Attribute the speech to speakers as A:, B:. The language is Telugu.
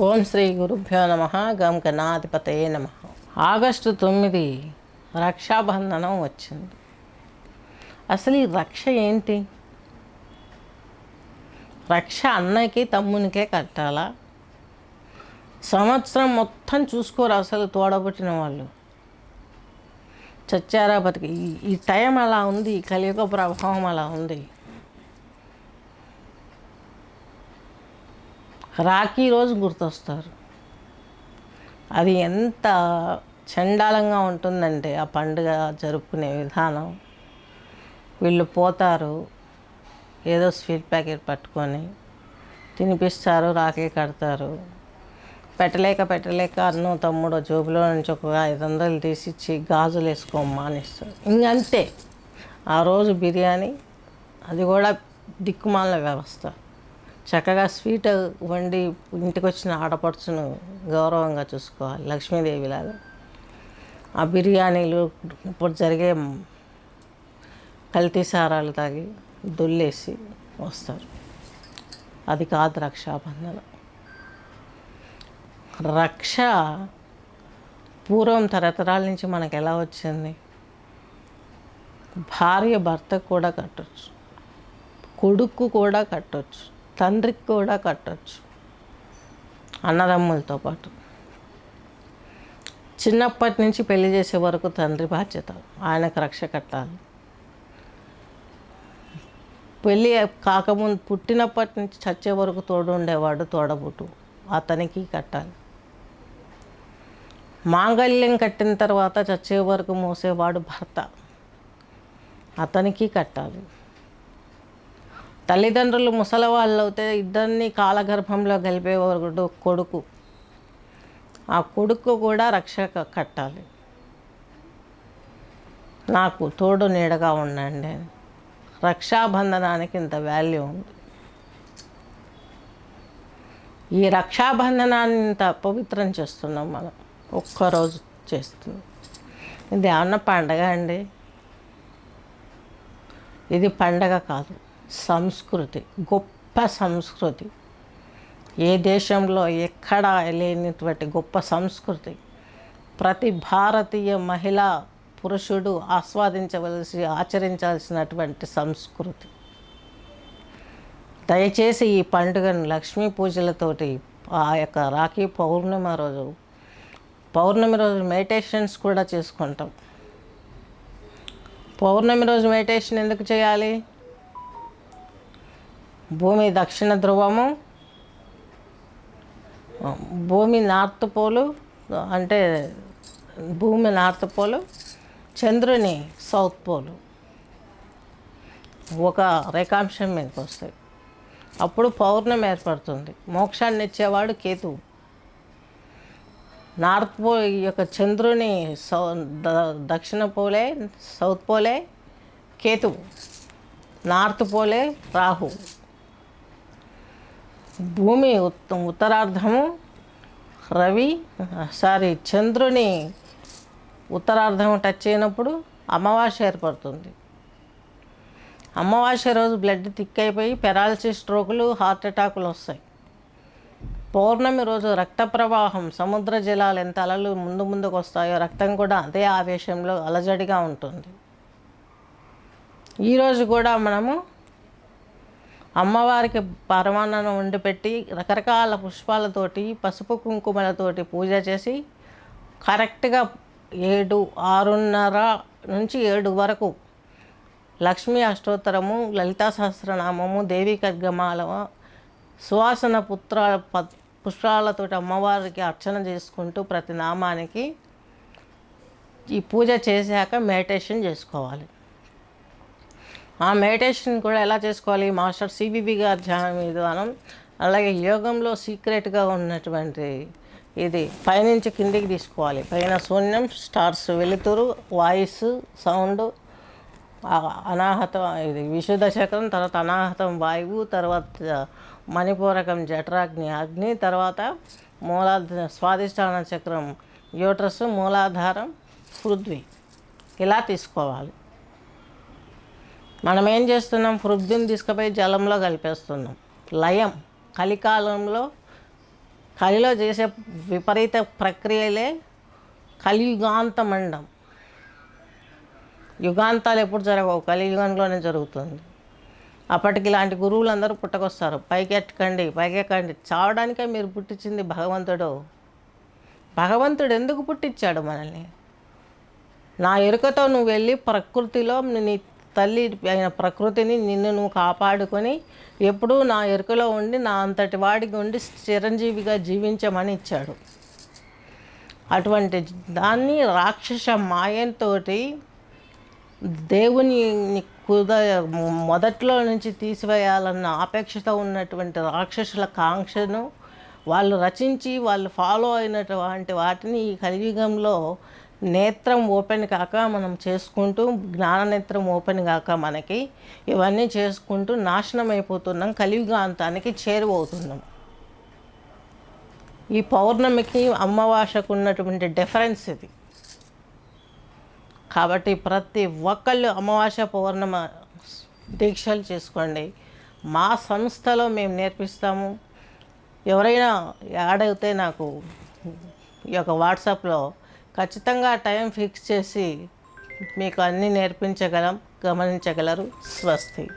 A: ఓం శ్రీ గురుభ్యో నమ గం గణాధిపతయే నమ. ఆగస్టు తొమ్మిది రక్షాబంధనం వచ్చింది. అసలు ఈ రక్ష ఏంటి? రక్ష అన్నకి తమ్మునికే కట్టాలా? సంవత్సరం మొత్తం చూసుకోరు అసలు తోడబుట్టిన వాళ్ళు? చచ్చారా బతికి? ఈ- ఈ టైం అలా ఉంది కలియుగ ప్రభావం అలా ఉంది. రాఖీ రోజు గుర్తొస్తారు. అది ఎంత చండాలంగా ఉంటుందంటే ఆ పండుగ జరుపుకునే విధానం. వీళ్ళు పోతారు ఏదో స్వీట్ ప్యాకెట్ పట్టుకొని తినిపిస్తారు రాఖీ కడతారు. పెట్టలేక పెట్టలేక అన్నో తమ్ముడు జోబులో నుంచి ఒక ఐదు వందలు తీసిచ్చి గాజులు వేసుకోమ్మా అనిస్తారు ఇంకంతే ఆ రోజు బిర్యానీ అది కూడా దిక్కుమాల వ్యవస్థ. చక్కగా స్వీట్ వండి ఇంటికి వచ్చిన ఆడపడుచును గౌరవంగా చూసుకోవాలి లక్ష్మీదేవిలాగా. ఆ బిర్యానీలు ఇప్పుడు జరిగే కల్తీ సారాలు తాగి దొల్లేసి వస్తారు. అది కాదు రక్షాబంధనం. రక్ష పూర్వం తరతరాల నుంచి మనకు ఎలా వచ్చింది? భార్య భర్తకు కూడా కట్టొచ్చు. కొడుకు కూడా కట్టొచ్చు. తండ్రికి కూడా కట్టచ్చు. అన్నదమ్ములతో పాటు. చిన్నప్పటి నుంచి పెళ్ళి చేసే వరకు తండ్రి బాధ్యత. ఆయనకు రక్ష కట్టాలి. పెళ్ళి కాకముందు పుట్టినప్పటి నుంచి చచ్చే వరకు తోడు ఉండేవాడు తోడబుట్టు. అతనికి కట్టాలి. మాంగళ్యం కట్టిన తర్వాత చచ్చే వరకు మోసేవాడు భర్త. అతనికి కట్టాలి. తల్లిదండ్రులు ముసలి వాళ్ళు అయితే ఇద్దరిని కాలగర్భంలో గలిపేవాడు కొడుకు. ఆ కొడుకు కూడా రక్ష కట్టాలి. నాకు తోడు నీడగా ఉండండి. రక్షాబంధనానికి ఇంత వాల్యూ ఉంది. ఈ రక్షాబంధనాన్ని ఇంత పవిత్రం చేస్తున్నాం మనం. ఒక్కరోజు చేస్తున్నాం ఇది ఏమన్నా పండగ అండి? ఇది పండగ కాదు. సంస్కృతి గొప్ప సంస్కృతి. ఏ దేశంలో ఎక్కడా లేనిటువంటి గొప్ప సంస్కృతి. ప్రతి భారతీయ మహిళ పురుషుడు ఆస్వాదించవలసి ఆచరించాల్సినటువంటి సంస్కృతి. దయచేసి ఈ పండుగను లక్ష్మీ పూజలతోటి ఆ యొక్క రాఖీ పౌర్ణమి రోజు పౌర్ణమి రోజు మెడిటేషన్స్ కూడా చేసుకుంటాం. పౌర్ణమి రోజు మెడిటేషన్ ఎందుకు చేయాలి? భూమి దక్షిణ ధ్రువము భూమి నార్త్ పోలు అంటే భూమి నార్త్ పోలు చంద్రుని సౌత్ పోలు. ఒక రేఖాంశం మీదకి వస్తాయి. అప్పుడు పౌర్ణమి ఏర్పడుతుంది. మోక్షాన్ని ఇచ్చేవాడు కేతువు. నార్త్ పో ఈ యొక్క చంద్రుని సౌ ద- దక్షిణ పోలే సౌత్ పోలే కేతువు. నార్త్ పోలే రాహు భూమి ఉత్తరార్ధము రవి సారీ చంద్రుని ఉత్తరార్ధం టచ్ అయినప్పుడు అమావాస్య ఏర్పడుతుంది. అమావాస్య రోజు బ్లడ్ థిక్ అయిపోయి పెరాలసిస్ స్ట్రోకులు హార్ట్ అటాకులు వస్తాయి. పౌర్ణమి రోజు రక్త ప్రవాహం సముద్ర జలాలు ఎంత అలలు ముందు ముందుకు వస్తాయో రక్తం కూడా అదే ఆవేశంలో అలజడిగా ఉంటుంది. ఈరోజు కూడా మనము అమ్మవారికి పరమాన్నం వండిపెట్టి రకరకాల పుష్పాలతోటి పసుపు కుంకుమలతోటి పూజ చేసి కరెక్ట్గా ఏడు ఆరున్నర నుంచి ఏడు వరకు లక్ష్మీ అష్టోత్తరము లలితా సహస్రనామము దేవీ కర్గమాలవ సువాసన పుత్ర ప- పుష్పాలతోటి అమ్మవారికి అర్చన చేసుకుంటూ ప్రతి నామానికి ఈ పూజ చేశాక మెడిటేషన్ చేసుకోవాలి. ఆ మెడిటేషన్ కూడా ఎలా చేసుకోవాలి? మాస్టర్ సిబిబి గారి ధ్యానం విధానం అలాగే యోగంలో సీక్రెట్గా ఉన్నటువంటి ఇది పైనుంచి కిందికి తీసుకోవాలి. పైన శూన్యం స్టార్స్ వెలుతురు వాయిస్ సౌండ్ అనాహతం ఇది విశుద్ధ చక్రం తర్వాత అనాహతం వాయువు తర్వాత మణిపూరకం జఠరాగ్ని అగ్ని తర్వాత మూలాధ స్వాధిష్టాన చక్రం యూట్రస్ మూలాధారం పృథ్వీ. ఇలా తీసుకోవాలి. మనం ఏం చేస్తున్నాం? పృథ్వీని తీసుకుపోయి జలంలో కలిపేస్తున్నాం. లయం. కలికాలంలో కలిలో చేసే విపరీత ప్రక్రియలే కలియుగాంతమండం. యుగాంతాలు ఎప్పుడు జరగవు. కలియుగంలోనే జరుగుతుంది. అప్పటికి ఇలాంటి గురువులు అందరూ పుట్టకొస్తారు. పైకెట్టకండి పైకెక్కండి. చావడానికే మీరు పుట్టించింది భగవంతుడు. భగవంతుడు ఎందుకు పుట్టించాడు మనల్ని? నా ఎరుకతో నువ్వు వెళ్ళి ప్రకృతిలో నీ తల్లి ఆయన ప్రకృతిని నిన్ను నువ్వు కాపాడుకొని ఎప్పుడూ నా ఎరుకలో ఉండి నా అంతటి వాడికి ఉండి చిరంజీవిగా జీవించమని ఇచ్చాడు. అటువంటి దాన్ని రాక్షస మాయంతో దేవుని కుద మొదట్లో నుంచి తీసివేయాలన్న ఆపేక్షతో ఉన్నటువంటి రాక్షసుల కాంక్షను వాళ్ళు రచించి వాళ్ళు ఫాలో అయినటువంటి వాటిని ఈ కలియుగంలో నేత్రం ఓపెన్ కాక మనం చేసుకుంటూ జ్ఞాన నేత్రం ఓపెన్ కాక మనకి ఇవన్నీ చేసుకుంటూ నాశనం అయిపోతున్నాం కలియుగాంతానికి చేరువవుతున్నాం. ఈ పౌర్ణమికి అమ్మవాసకు ఉన్నటువంటి డిఫరెన్స్ ఇది. కాబట్టి ప్రతి ఒక్కళ్ళు అమావాస్య పౌర్ణమ దీక్షలు చేసుకోండి. మా సంస్థలో మేము నేర్పిస్తాము. ఎవరైనా యాడ్ అయితే నాకు ఈ యొక్క వాట్సాప్లో ఖచ్చితంగా టైం ఫిక్స్ చేసి మీకు అన్నీ నేర్పించగలం గమనించగలరు. స్వస్తి.